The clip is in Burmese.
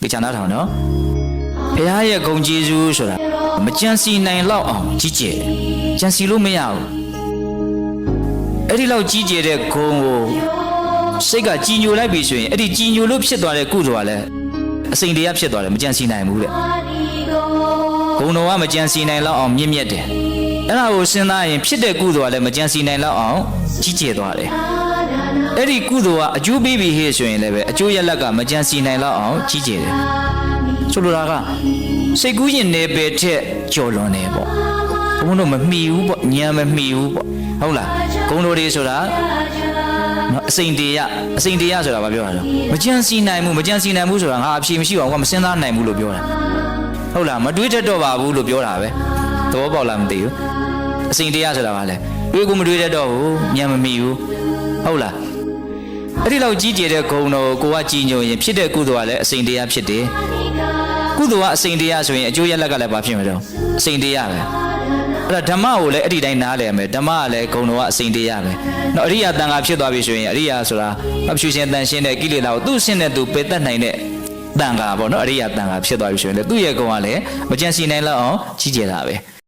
သိချာနားထောင်နော်ဘုရားရဲ့ဂုံကျေးဇူးဆိုတာမကြံစီနိုင်လောက်အောင်ကြီးကျယ်တယ်ကြံစီလို့မရဘူးအဲ့ဒီလောက်ကြီးကျယ်တဲ့ဂုံကိုစိတ်ကကြည်ညိုလိုက်ပြီဆိုရင်အဲ့ဒီကြည်ညိုလို့ဖြစ်သွားတဲ့ကုသိုလ်ကလည်းအစိန်တရားဖြစ်သွားတယ်မကြံစီနိုင်ဘူးတဲ့ဂုံတော်ကမကြံစီနိုင်လောက်အောင်မြင့်မြတ်တယ် အဲ့ဒါကိုစဉ်းစားရင်ဖြစ်တဲ့ကုသိုလ်ကလည်းမကြံစီနိုင်လောက်အောင်ကြီးကျယ်သွားတယ်အဲ့ဒီကုသိုလ်ကအကျိုးပေးပြီဟေ့ဆိုရင်လည်းပဲအကျိုးရလက်ကမကြံစီနိုင်လောက်အောင်ကြီးကျယ်တယ်ဆိုလိုတာကစိတ်ကူးရင်နယ်ပယ်ထက်ကြော်လွန်တယ်ပေါ့ဘုန်းတို့မမီဘူးပေါ့ညံမမီဘူးပေါ့ဟုတ်လားဂုံတော်တွေဆိုတာနော်အစိန်တရားအစိန်တရားဆိုတာဘာပြောတာလဲမကြံစီနိုင်ဘူးမကြံစီနိုင်ဘူးဆိုတာငါအဖြေမရှိပါဘူးကွာမစဉ်းစားနိုင်ဘူးလို့ပြောတာဟုတ်လားမတွေးတတ်တော့ပါဘူးလို့ပြောတာပဲသဘောပေါက်လားမသိဘူး အစိန်တရားဆိုတာကလည်းတွေးကိုမတွေးတတ်တော့ဘူးညံမမီဘူးဟုတ်လားအဲ့ဒီလောက်ကြီးကျယ်တဲ့ဂုံတော်ကိုကိုကကြီးညိုရင်ဖြစ်တဲ့ကုသိုလ်ကလည်းအစိန်တရားဖြစ်တယ်ကုသိုလ်ကအစိန်တရားဆိုရင်အကျိုးရလက်ကလည်းဘာဖြစ်မှာတော့အစိန်တရားပဲအဲ့ဒါဓမ္မကိုလည်းအဲ့ဒီတိုင်းနားလည်ရမယ်ဓမ္မကလည်းဂုံတော်ကအစိန်တရားပဲနော်အရိယာတန်ခါဖြစ်သွားပြီဆိုရင်အရိယာဆိုတာအဖြူရှင်တန်ရှင်းတဲ့ကိလေသာကိုသူ့ရှင်းတဲ့သူပယ်တတ်နိုင်တဲ့တန်ခါပေါ့နော်အရိယာတန်ခါဖြစ်သွားပြီဆိုရင်လေသူ့ရဲ့ကုံကလည်းမကြံစီနိုင်လောက်အောင်ကြီးကျယ်တာပဲ